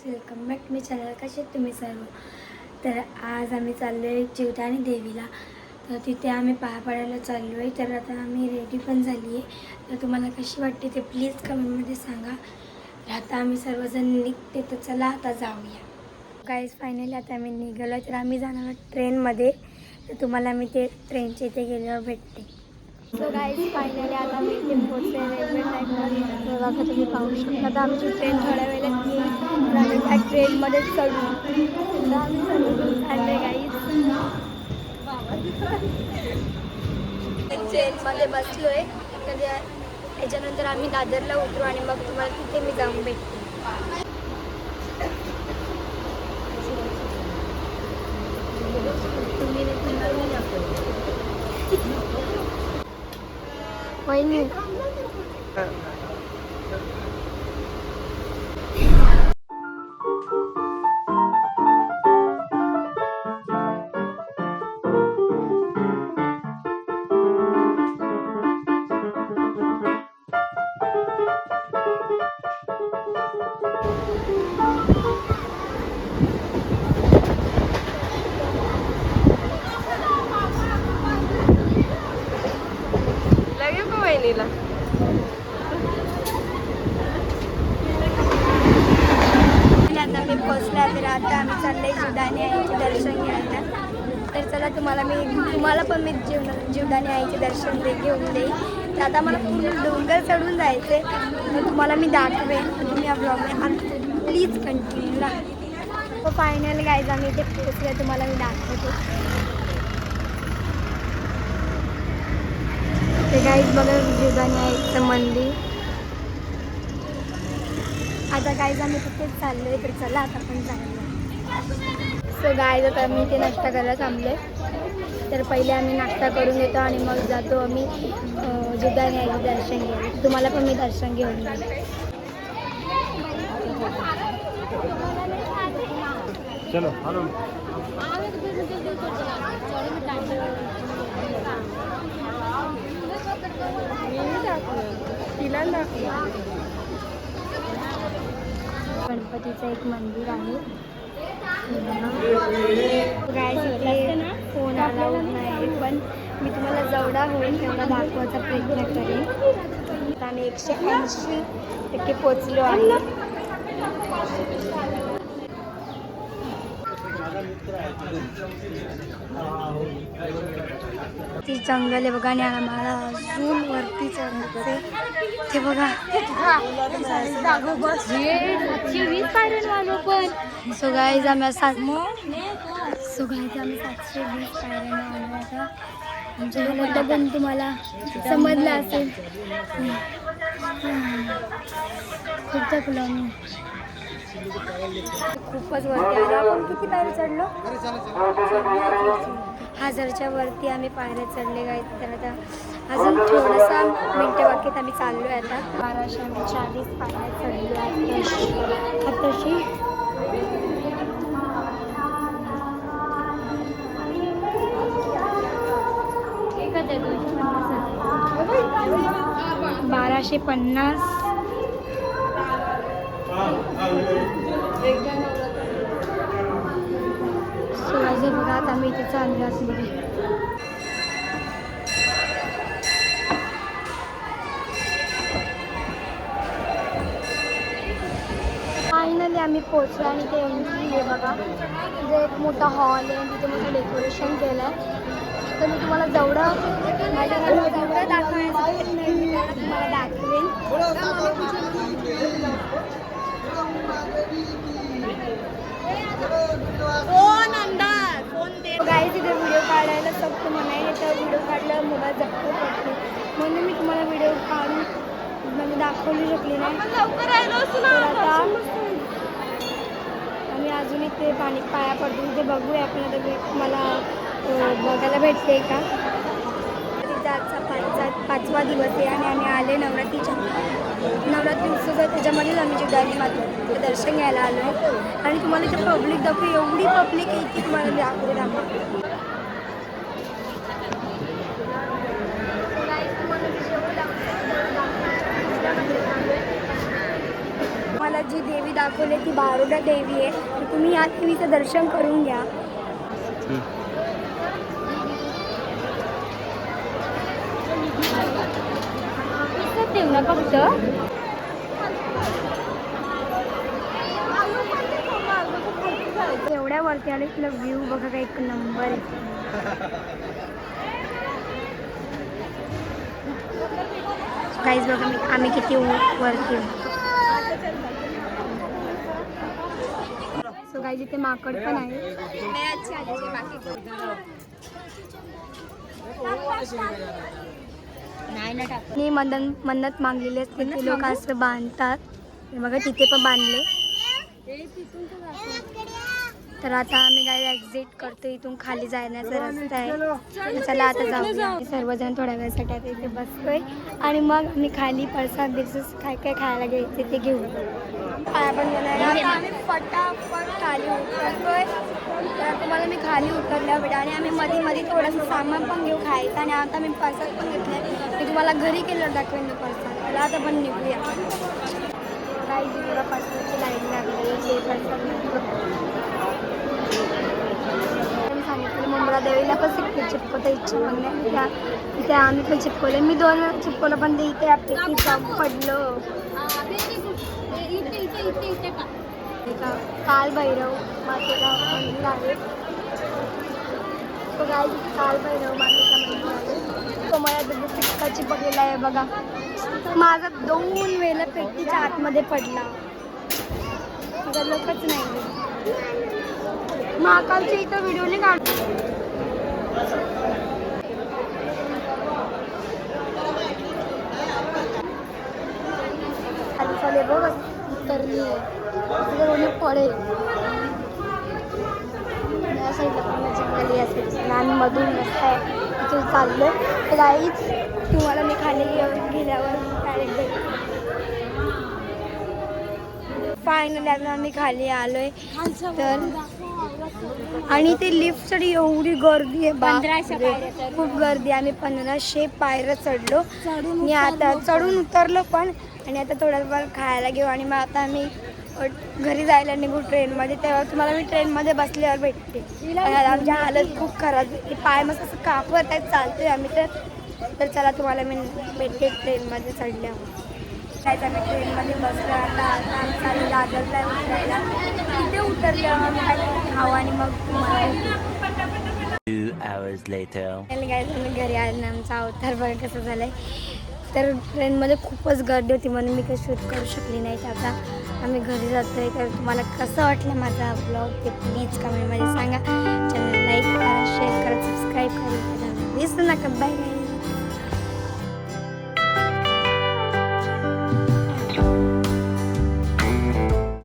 Friends welcome back मी channel कसे आहेत तुम्ही सर्व? तर आज आम्ही चाललो आहे जीवदानी देवीला. तर तिथे आम्ही पाया पडायला चाललो आहे तर आता आम्ही रेडी पण झाली आहे तर तुम्हाला कशी वाटते ते प्लीज कमेंटमध्ये सांगा. तर आता आम्ही सर्वजण निघते तर चला आता जाऊया. काहीच फायनली आता आम्ही निघालो तर आम्ही जाणार ट्रेनमध्ये तर तुम्हाला मी ते ट्रेनच्या इथे गेल्यावर भेटते. सो गाईज फायनली आता मी इथे पोहोचले रेल्वे ट्रॅकमध्ये बघा तुम्ही पाहू शकता. आता आमची ट्रेन थोड्या वेळात येईल आम्ही त्या ट्रेनमध्येच चढू. तर आम्ही गाईज ट्रेनमध्ये बसलो आहे तर त्याच्यानंतर आम्ही दादरला उतरू आणि मग तुम्हाला तिथे मी जाऊन भेटते. वहिनी लागेल जीवदानी आईचे दर्शन घ्यायला. तर चला तुम्हाला मी तुम्हाला पण मी जीव जीवदानी आईचे दर्शन दे घेऊन देईन. तर आता मला पूर्ण डोंगर चढून जायचे तर तुम्हाला मी दाखवेन. तुम्ही या ब्लॉगमध्ये प्लीज कंटिन्यू राहा. तो फायनल गायज आम्ही इथे पोचले तुम्हाला मी दाखवते. ते गाईज बघा जीवदानी आईचं मंदिर. आता गाईज आम्ही तिथेच आहे तर चला आता पण चाललो सो गाईज आता आम्ही इथे नाश्ता करायला थांबले. तर पहिले आम्ही नाश्ता करून येतो आणि मग जातो आम्ही जुदाने आईचं दर्शन घ्यायला. तुम्हाला पण मी दर्शन घेऊन जाईल चलो हॅलो. तिला गणपतीचं एक मंदिर आहे. फोन अलाउड नाही पण मी तुम्हाला जेवढा होईल तेवढा दाखवायचा प्रयत्न करेन. आम्ही एकशे ऐंशी टक्के पोचलो आहे. ती जंगल आहे बघा आणि आम्हाला अजून वरती चढायचं ते बघा. सो गाईज आम्ही सात सो गाईज आम्ही सातशे वीस पायऱ्याने आलो आता. आमच्या गेलं पण तुम्हाला समजलं असेल. खूप थकलो आम्ही. खूपच वरती आलो. आपण किती पायरी चढलो? हजारच्या वरती आम्ही पायऱ्या चढले गाईत तर आता अजून थोडंसं मिनटं बाकीत आम्ही चाललो आहे आता. बाराशे आम्ही चाळीस पायऱ्या चढलो आहे आताशी. बाराशे पन्नास. आता आम्ही इथे चाललो आतमध्ये फायनली आम्ही पोचलो आणि ते एंट्री आहे बघा. जे एक मोठा हॉल आहे तिथे मोठं डेकोरेशन केलं आहे तर मी तुम्हाला जेवढं माझ्याकडे जेवढं दाखवायचं प्रयत्न तुम्हाला दाखवेन गाई तिथे व्हिडिओ काढायला सक्त म्हणाय तर व्हिडिओ काढल्यावर मोबाईल जप्त पडते म्हणून मी तुम्हाला व्हिडिओ काढून म्हणजे दाखवू शकली नाही. आता आम्ही अजून इथे पाणी पाया पडतो. तिथे बघूया आपण आता मला बघायला भेटते का? पाचवा दिवस आहे आणि आम्ही आले नवरात्रीच्या नवरात्री उत्सव त्याच्यामध्येच आम्ही जिवदानी माता दर्शन घ्यायला आलो. आहे आणि तुम्हाला इथे पब्लिक दाखवू एवढी पब्लिक आहे की तुम्हाला मी दाखवू मला जी देवी दाखवली ती बारोडा देवी आहे. तुम्ही या देवीचं दर्शन करून घ्या. ना फक्त. एवढ्या वरती आले तुला व्ह्यू बघा का एक नंबर आहे. काहीच बघा मी आम्ही किती वरती सो काही इथे माकड पण आहे. टाक मी मदन मन्नत मागलेली असते ते लोक असं बांधतात. बघा तिथे पण बांधले. तर आता आम्ही काय एक्झिट करतो इथून खाली जाण्याचा रस्ता आहे. चला आता आम्ही सर्वजण थोड्या वेळासाठी आता इथे बसतोय. आणि मग आम्ही खाली प्रसाद बिरसाद काय काय खायला घ्यायचे ते घेऊ. काय पण बनायला आता आम्ही फटाफट खाली उतरतोय. तर तुम्हाला मी खाली उतरल्या भेटा आणि आम्ही मध्ये मध्ये थोडंसं सामान पण घेऊ खायचं. आणि आता मी प्रसाद पण घेतलाय. तुम्हाला घरी केलं दाखवेन मी प्रसाद तर आता पण निघूया. काही जिकडं प्रसादाची लाईन लागली जे प्रसाद सांगितलं मुंब्रा देवीला पण सिक्की चिपकवता इच्छा पण नाही. त्या तिथे आम्ही पण चिपकवले. मी दोन वेळा चिपकवलं पण ते इथे आपली जाऊन पडलं. काल भैरव मातेगाव मंदिर आहे. तो काय काल भैरव मंदिर तो मला तिथे सिक्का चिपकलेला आहे बघा. माझा दोन वेळेला पेटीच्या आतमध्ये पडला. गलतच नाही महाकालच्या इथं व्हिडिओ नाही काढतो खाली बघ. उतरली. आहे पडेल साईडला पण जंगली आणि आम्ही मधून रस्ता आहे. तिथून चाललो काहीच तुम्हाला मी खाली येऊन गेल्यावर डायरेक्ट फायनली आता आम्ही खाली आलोय. तर आणि ते लिफ्टसाठी एवढी गर्दी आहे पंधराशे चढ- खूप गर्दी आम्ही पंधराशे पायऱ्या चढलो. आणि आता चढून उतरलो पण. आणि आता थोडंफार खायला घेऊ. आणि मग आता आम्ही घरी जायला निघू ट्रेनमध्ये तेव्हा तुम्हाला मी ट्रेनमध्ये बसल्यावर भेटते. आणि आता आमची हालत खूप खराब. पाय मस्त असं कापत आहेत चालतोय आम्ही तर. तर चला तुम्हाला मी भेटते ट्रेनमध्ये चढल्यावर. जायचं आम्ही ट्रेनमध्ये बसलो आता आता आम्ही चालू दादरला उतरायला. तिथे उतरल्यावर आम्ही काय खाऊ आणि मग काय तुम्ही घरी आले आमचा अवतार बघा कसं झालं आहे तर ट्रेनमध्ये खूपच गर्दी होती म्हणून मी काही शूट करू शकली नाही. आता आम्ही घरी जातो आहे तर तुम्हाला कसं वाटलं माझा ब्लॉग ते प्लीज कमेंटमध्ये सांगा. चॅनल लाईक करा शेअर करा सबस्क्राईब करा. विसरू नका बाय बाय